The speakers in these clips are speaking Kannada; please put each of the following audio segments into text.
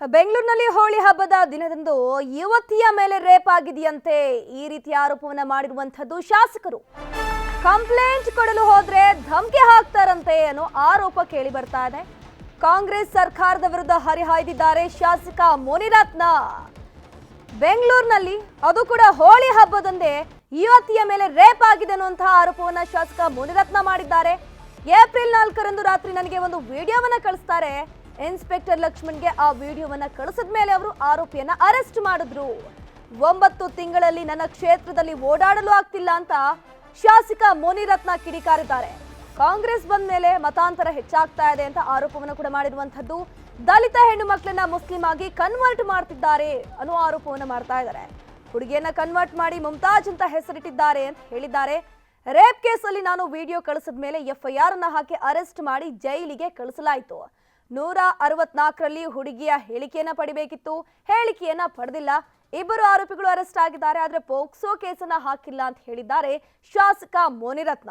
ಬೆಂಗಳೂರಿನಲ್ಲಿ ಹೋಳಿ ಹಬ್ಬದ ದಿನದಂದು ಯುವತಿಯ ಮೇಲೆ ರೇಪ್ ಆಗಿದೆಯಂತೆ ಈ ರೀತಿಯ ಆರೋಪವನ್ನ ಮಾಡಿರುವಂತದ್ದು ಶಾಸಕರು. ಕಂಪ್ಲೇಂಟ್ ಕೊಡಲು ಹೋದ್ರೆ ಧಮಕಿ ಹಾಕ್ತಾರಂತೆ ಅನ್ನೋ ಆರೋಪ ಕೇಳಿ ಬರ್ತಾ ಇದೆ. ಕಾಂಗ್ರೆಸ್ ಸರ್ಕಾರದ ವಿರುದ್ಧ ಹರಿಹಾಯ್ದಿದ್ದಾರೆ ಶಾಸಕ ಮುನಿರತ್ನ. ಬೆಂಗಳೂರಿನಲ್ಲಿ ಅದು ಕೂಡ ಹೋಳಿ ಹಬ್ಬದಂದೇ ಯುವತಿಯ ಮೇಲೆ ರೇಪ್ ಆಗಿದೆ ಅನ್ನುವಂತಹ ಆರೋಪವನ್ನ ಶಾಸಕ ಮುನಿರತ್ನ ಮಾಡಿದ್ದಾರೆ. ಏಪ್ರಿಲ್ ನಾಲ್ಕರಂದು ರಾತ್ರಿ ನನಗೆ ಒಂದು ವಿಡಿಯೋವನ್ನ ಕಳಿಸ್ತಾರೆ. ಇನ್ಸ್ಪೆಕ್ಟರ್ ಲಕ್ಷ್ಮಣ್ಗೆ ಆ ವಿಡಿಯೋವನ್ನ ಕಳಿಸಿದ ಮೇಲೆ ಅವರು ಆರೋಪಿಯನ್ನ ಅರೆಸ್ಟ್ ಮಾಡಿದ್ರು. ಒಂಬತ್ತು ತಿಂಗಳಲ್ಲಿ ನನ್ನ ಕ್ಷೇತ್ರದಲ್ಲಿ ಓಡಾಡಲು ಆಗ್ತಿಲ್ಲ ಅಂತ ಶಾಸಕ ಮುನಿರತ್ನ ಕಿಡಿಕಾರಿದ್ದಾರೆ. ಕಾಂಗ್ರೆಸ್ ಬಂದ ಮೇಲೆ ಮತಾಂತರ ಹೆಚ್ಚಾಗ್ತಾ ಇದೆ ಅಂತ ಆರೋಪವನ್ನು ಕೂಡ ಮಾಡಿರುವಂತದ್ದು ದಲಿತ ಹೆಣ್ಣು ಮಕ್ಕಳನ್ನ ಮುಸ್ಲಿಂ ಆಗಿ ಕನ್ವರ್ಟ್ ಮಾಡ್ತಿದ್ದಾರೆ ಅನ್ನೋ ಆರೋಪವನ್ನು ಮಾಡ್ತಾ ಇದ್ದಾರೆ. ಹುಡುಗಿಯನ್ನ ಕನ್ವರ್ಟ್ ಮಾಡಿ ಮುಮ್ತಾಜ್ ಅಂತ ಹೆಸರಿಟ್ಟಿದ್ದಾರೆ ಅಂತ ಹೇಳಿದ್ದಾರೆ. ರೇಪ್ ಕೇಸಲ್ಲಿ ನಾನು ವಿಡಿಯೋ ಕಳಿಸಿದ ಮೇಲೆ ಎಫ್ಐಆರ್ ಅನ್ನ ಹಾಕಿ ಅರೆಸ್ಟ್ ಮಾಡಿ ಜೈಲಿಗೆ ಕಳಿಸಲಾಯಿತು. ನೂರ ಅರವತ್ನಾಲ್ಕರಲ್ಲಿ ಹುಡುಗಿಯ ಹೇಳಿಕೆಯನ್ನ ಪಡಿಬೇಕಿತ್ತು. ಹೇಳಿಕೆಯನ್ನ ಪಡೆದಿಲ್ಲ. ಇಬ್ಬರು ಆರೋಪಿಗಳು ಅರೆಸ್ಟ್ ಆಗಿದ್ದಾರೆ. ಆದ್ರೆ ಪೋಕ್ಸೋ ಕೇಸನ್ನ ಹಾಕಿಲ್ಲ ಅಂತ ಹೇಳಿದ್ದಾರೆ ಶಾಸಕ ಮೋನಿರತ್ನ.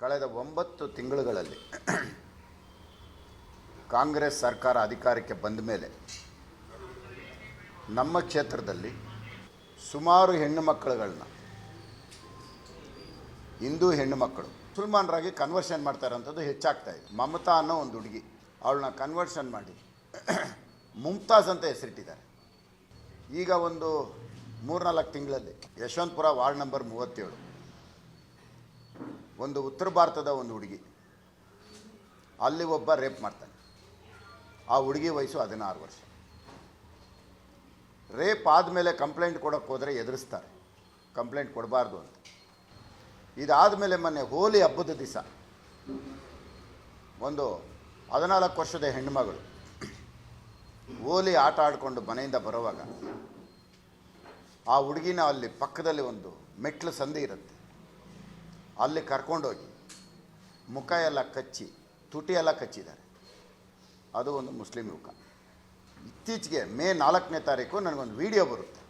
ಕಳೆದ ಒಂಬತ್ತು ತಿಂಗಳುಗಳಲ್ಲಿ ಕಾಂಗ್ರೆಸ್ ಸರ್ಕಾರ ಅಧಿಕಾರಕ್ಕೆ ಬಂದ ಮೇಲೆ ನಮ್ಮ ಕ್ಷೇತ್ರದಲ್ಲಿ ಸುಮಾರು ಹೆಣ್ಣು ಮಕ್ಕಳುಗಳನ್ನ, ಹಿಂದೂ ಹೆಣ್ಣು ಮಕ್ಕಳು ಮುಸಲ್ಮಾನರಾಗಿ ಕನ್ವರ್ಷನ್ ಮಾಡ್ತಾ ಇರೋಂಥದ್ದು ಹೆಚ್ಚಾಗ್ತಾ ಇದೆ. ಮಮತಾ ಅನ್ನೋ ಒಂದು ಹುಡುಗಿ, ಅವಳನ್ನ ಕನ್ವರ್ಷನ್ ಮಾಡಿ ಮುಮ್ತಾಜ್ ಅಂತ ಹೆಸರಿಟ್ಟಿದ್ದಾರೆ. ಈಗ ಒಂದು ಮೂರ್ನಾಲ್ಕು ತಿಂಗಳಲ್ಲಿ ಯಶವಂತಪುರ ವಾರ್ಡ್ ನಂಬರ್ ಮೂವತ್ತೇಳು, ಒಂದು ಉತ್ತರ ಭಾರತದ ಒಂದು ಹುಡುಗಿ, ಅಲ್ಲಿ ಒಬ್ಬ ರೇಪ್ ಮಾಡ್ತಾನೆ. ಆ ಹುಡುಗಿ ವಯಸ್ಸು ಹದಿನಾರು ವರ್ಷ. ರೇಪ್ ಆದಮೇಲೆ ಕಂಪ್ಲೇಂಟ್ ಕೊಡೋಕ್ಕೆ ಹೋದರೆ ಎದುರಿಸ್ತಾರೆ. ಕಂಪ್ಲೇಂಟ್ ಕೊಡಬಾರ್ದು ಅಂತ. ಇದಾದಮೇಲೆ ಮೊನ್ನೆ ಹೋಲಿ ಹಬ್ಬದ ದಿವಸ. ಒಂದು ಹದಿನಾಲ್ಕು ವರ್ಷದ ಹೆಣ್ಣುಮಗಳು. ಹೋಲಿ ಆಟ ಆಡಿಕೊಂಡು ಮನೆಯಿಂದ ಬರುವಾಗ ಆ ಹುಡುಗಿನ ಅಲ್ಲಿ ಪಕ್ಕದಲ್ಲಿ ಒಂದು ಮೆಟ್ಲು ಸಂದಿ ಇರುತ್ತೆ. ಅಲ್ಲಿ ಕರ್ಕೊಂಡೋಗಿ ಮುಖ ಎಲ್ಲ ಕಚ್ಚಿ, ತುಟಿ ಎಲ್ಲ ಕಚ್ಚಿದ್ದಾರೆ. ಅದು ಒಂದು ಮುಸ್ಲಿಂ ಯುವಕ. ಇತ್ತೀಚೆಗೆ ಮೇ ನಾಲ್ಕನೇ ತಾರೀಕು ನನಗೊಂದು ವಿಡಿಯೋ ಬರುತ್ತೆ.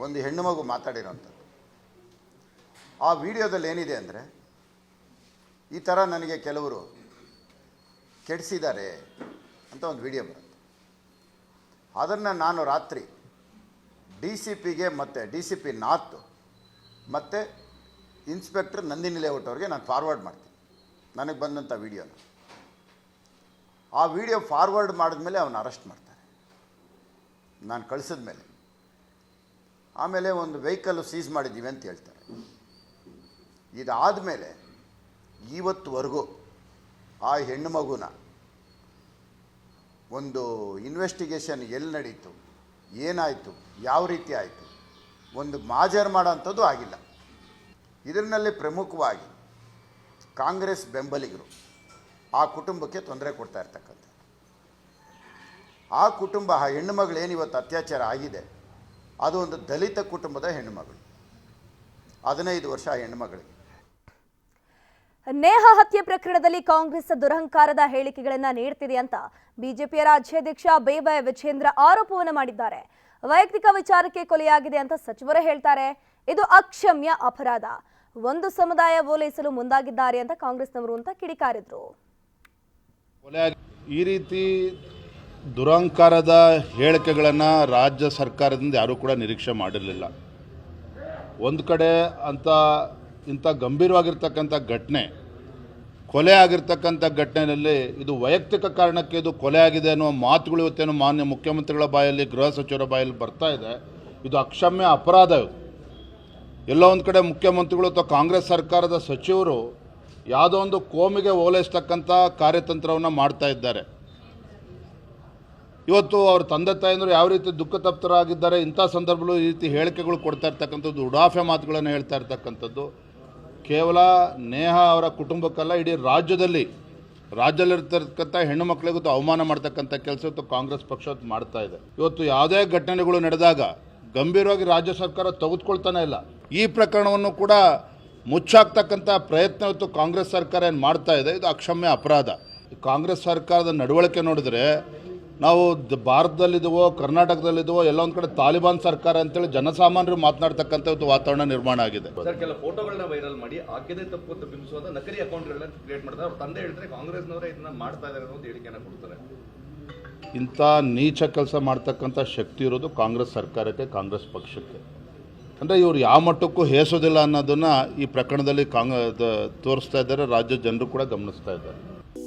ಒಂದು ಹೆಣ್ಣು ಮಗು ಮಾತಾಡಿರೋಂಥದ್ದು. ಆ ವಿಡಿಯೋದಲ್ಲಿ ಏನಿದೆ ಅಂದರೆ, ಈ ಥರ ನನಗೆ ಕೆಲವರು ಕೆಡಿಸಿದ್ದಾರೆ ಅಂತ ಒಂದು ವಿಡಿಯೋ ಬರುತ್ತೆ. ಅದನ್ನು ನಾನು ರಾತ್ರಿ ಡಿ ಸಿ ಪಿಗೆ ಮತ್ತು ಡಿ ಸಿ ಪಿ ನಾರ್ತು ಮತ್ತು ಇನ್ಸ್ಪೆಕ್ಟರ್ ನಂದಿನಿ ಲೇಔಟ್ ಅವ್ರಿಗೆ ನಾನು ಫಾರ್ವರ್ಡ್ ಮಾಡ್ತೀನಿ. ನನಗೆ ಬಂದಂಥ ವಿಡಿಯೋನ. ಆ ವಿಡಿಯೋ ಫಾರ್ವರ್ಡ್ ಮಾಡಿದ್ಮೇಲೆ ಅವನು ಅರೆಸ್ಟ್ ಮಾಡ್ತಾರೆ. ನಾನು ಕಳಿಸಿದ ಮೇಲೆ ಆಮೇಲೆ ಒಂದು ವೆಹಿಕಲ್ ಸೀಸ್ ಮಾಡಿದ್ದೀವಿ ಅಂತ ಹೇಳ್ತಾರೆ. ಇದಾದ ಮೇಲೆ ಇವತ್ತುವರೆಗೂ ಆ ಹೆಣ್ಣು ಮಗುನ ಒಂದು ಇನ್ವೆಸ್ಟಿಗೇಷನ್ ಎಲ್ಲಿ ನಡೀತು, ಏನಾಯಿತು, ಯಾವ ರೀತಿ ಆಯಿತು, ಒಂದು ಮಾಜರ್ ಮಾಡೋಂಥದ್ದು ಆಗಿಲ್ಲ. ಇದರಲ್ಲಿ ಪ್ರಮುಖವಾಗಿ ಕಾಂಗ್ರೆಸ್ ಬೆಂಬಲಿಗರು ಆ ಕುಟುಂಬಕ್ಕೆ ತೊಂದರೆ ಕೊಡ್ತಾ ಇರ್ತಕ್ಕಂಥ ಆ ಕುಟುಂಬ, ಆ ಇವತ್ತು ಅತ್ಯಾಚಾರ ಆಗಿದೆ, ಅದು ಒಂದು ದಲಿತ ಕುಟುಂಬದ ಹೆಣ್ಣುಮಗಳು ಹದಿನೈದು ವರ್ಷ ಆ ಹೆಣ್ಣುಮಗಳಿಗೆ ನೇಹ ಹತ್ಯೆ ಪ್ರಕರಣದಲ್ಲಿ ಕಾಂಗ್ರೆಸ್ ದುರಹಂಕಾರದ ಹೇಳಿಕೆಗಳನ್ನ ನೀಡ್ತಿದೆ ಅಂತ ಬಿಜೆಪಿಯ ರಾಜ್ಯಾಧ್ಯಕ್ಷ ಬೇಬಯ ವಿಜೇಂದ್ರ ಆರೋಪವನ್ನು ಮಾಡಿದ್ದಾರೆ. ವೈಯಕ್ತಿಕ ವಿಚಾರಕ್ಕೆ ಕೊಲೆಯಾಗಿದೆ ಅಂತ ಸಚಿವರು ಹೇಳ್ತಾರೆ. ಇದು ಅಕ್ಷಮ್ಯ ಅಪರಾಧ. ಒಂದು ಸಮುದಾಯ ಓಲೈಸಲು ಮುಂದಾಗಿದ್ದಾರೆ ಅಂತ ಕಾಂಗ್ರೆಸ್ನವರು ಅಂತ ಕಿಡಿಕಾರಿದ್ರು. ಈ ರೀತಿ ದುರಹಂಕಾರದ ಹೇಳಿಕೆಗಳನ್ನು ರಾಜ್ಯ ಸರ್ಕಾರದಿಂದ ಯಾರೂ ಕೂಡ ನಿರೀಕ್ಷೆ ಮಾಡಿರಲಿಲ್ಲ. ಒಂದು ಕಡೆ ಅಂತ ಇಂಥ ಗಂಭೀರವಾಗಿರ್ತಕ್ಕಂಥ ಘಟನೆ, ಕೊಲೆ ಆಗಿರ್ತಕ್ಕಂಥ ಘಟನೆಯಲ್ಲಿ ಇದು ವೈಯಕ್ತಿಕ ಕಾರಣಕ್ಕೆ ಇದು ಕೊಲೆ ಆಗಿದೆ ಅನ್ನುವ ಮಾತುಗಳು ಇವತ್ತೇನು ಮಾನ್ಯ ಮುಖ್ಯಮಂತ್ರಿಗಳ ಬಾಯಲ್ಲಿ, ಗೃಹ ಸಚಿವರ ಬಾಯಲ್ಲಿ ಬರ್ತಾ ಇದೆ. ಇದು ಅಕ್ಷಮ್ಯ ಅಪರಾಧ ಇದು. ಎಲ್ಲೋ ಒಂದು ಕಡೆ ಮುಖ್ಯಮಂತ್ರಿಗಳು ಅಥವಾ ಕಾಂಗ್ರೆಸ್ ಸರ್ಕಾರದ ಸಚಿವರು ಯಾವುದೋ ಒಂದು ಕೋಮಿಗೆ ಓಲೈಸ್ತಕ್ಕಂಥ ಕಾರ್ಯತಂತ್ರವನ್ನು ಮಾಡ್ತಾ ಇದ್ದಾರೆ. ಇವತ್ತು ಅವ್ರ ತಂದೆ ತಾಯಂದರು ಯಾವ ರೀತಿ ದುಃಖ ತಪ್ತರಾಗಿದ್ದಾರೆ, ಇಂಥ ಸಂದರ್ಭಗಳು ಈ ರೀತಿ ಹೇಳಿಕೆಗಳು ಕೊಡ್ತಾ ಇರ್ತಕ್ಕಂಥದ್ದು, ಉಡಾಫೆ ಮಾತುಗಳನ್ನು ಹೇಳ್ತಾ ಇರ್ತಕ್ಕಂಥದ್ದು. ಕೇವಲ ನೇಹ ಅವರ ಕುಟುಂಬಕ್ಕಲ್ಲ, ಇಡೀ ರಾಜ್ಯದಲ್ಲಿ, ರಾಜ್ಯದಲ್ಲಿರ್ತಕ್ಕಂಥ ಹೆಣ್ಣು ಮಕ್ಕಳಿಗೂ ಅವಮಾನ ಮಾಡ್ತಕ್ಕಂಥ ಕೆಲಸ ಇವತ್ತು ಕಾಂಗ್ರೆಸ್ ಪಕ್ಷ ಮಾಡ್ತಾ ಇದೆ. ಇವತ್ತು ಯಾವುದೇ ಘಟನೆಗಳು ನಡೆದಾಗ ಗಂಭೀರವಾಗಿ ರಾಜ್ಯ ಸರ್ಕಾರ ತೆಗೆದುಕೊಳ್ತಾನೆ ಇಲ್ಲ. ಈ ಪ್ರಕರಣವನ್ನು ಕೂಡ ಮುಚ್ಚಾಕ್ತಕ್ಕಂಥ ಪ್ರಯತ್ನ ಇವತ್ತು ಕಾಂಗ್ರೆಸ್ ಸರ್ಕಾರ ಏನು ಮಾಡ್ತಾ ಇದೆ, ಇದು ಅಕ್ಷಮ್ಯ ಅಪರಾಧ. ಕಾಂಗ್ರೆಸ್ ಸರ್ಕಾರದ ನಡವಳಿಕೆ ನೋಡಿದ್ರೆ ನಾವು ಭಾರತದಲ್ಲಿದ್ದೀವೋ ಕರ್ನಾಟಕದಲ್ಲಿದ್ದೀವೋ ಎಲ್ಲ ಒಂದು ಕಡೆ ತಾಲಿಬಾನ್ ಸರ್ಕಾರ ಅಂತೇಳಿ ಜನಸಾಮಾನ್ಯರು ಮಾತನಾಡ್ತಕ್ಕಂಥ ಒಂದು ವಾತಾವರಣ ನಿರ್ಮಾಣ ಆಗಿದೆ. ಸರ್ ಕೆಲ ಫೋಟೋಗಳನ್ನ ವೈರಲ್ ಮಾಡಿ ಆಕೆದೇ ತಪ್ಪು ಅಂತ ಬಿಂಬಿಸುವಂತ ನಕಲಿ ಅಕೌಂಟ್ಗಳನ್ನ ಕ್ರಿಯೇಟ್ ಮಾಡ್ತಾರೆ. ಅವ್ರ ತಂದೆ ಹೇಳ್ತಾರೆ ಕಾಂಗ್ರೆಸ್ನವರೇ ಇದನ್ನ ಮಾಡ್ತಾ ಇದಾರೆ ಅನ್ನೋ ಹೇಳಿಕೆಯನ್ನು ಕೊಡ್ತಾರೆ. ಇಂಥ ನೀಚ ಕೆಲಸ ಮಾಡ್ತಕ್ಕಂಥ ಶಕ್ತಿ ಇರೋದು ಕಾಂಗ್ರೆಸ್ ಸರ್ಕಾರಕ್ಕೆ ಕಾಂಗ್ರೆಸ್ ಪಕ್ಷಕ್ಕೆ. ಅಂದರೆ ಇವರು ಯಾವ ಮಟ್ಟಕ್ಕೂ ಹೇಸೋದಿಲ್ಲ ಅನ್ನೋದನ್ನು ಈ ಪ್ರಕರಣದಲ್ಲಿ ಕಾಂಗ್ ದ- ತೋರಿಸ್ತಾ ಇದ್ದಾರೆ. ರಾಜ್ಯ ಜನರು ಕೂಡ ಗಮನಿಸ್ತಾ ಇದ್ದಾರೆ.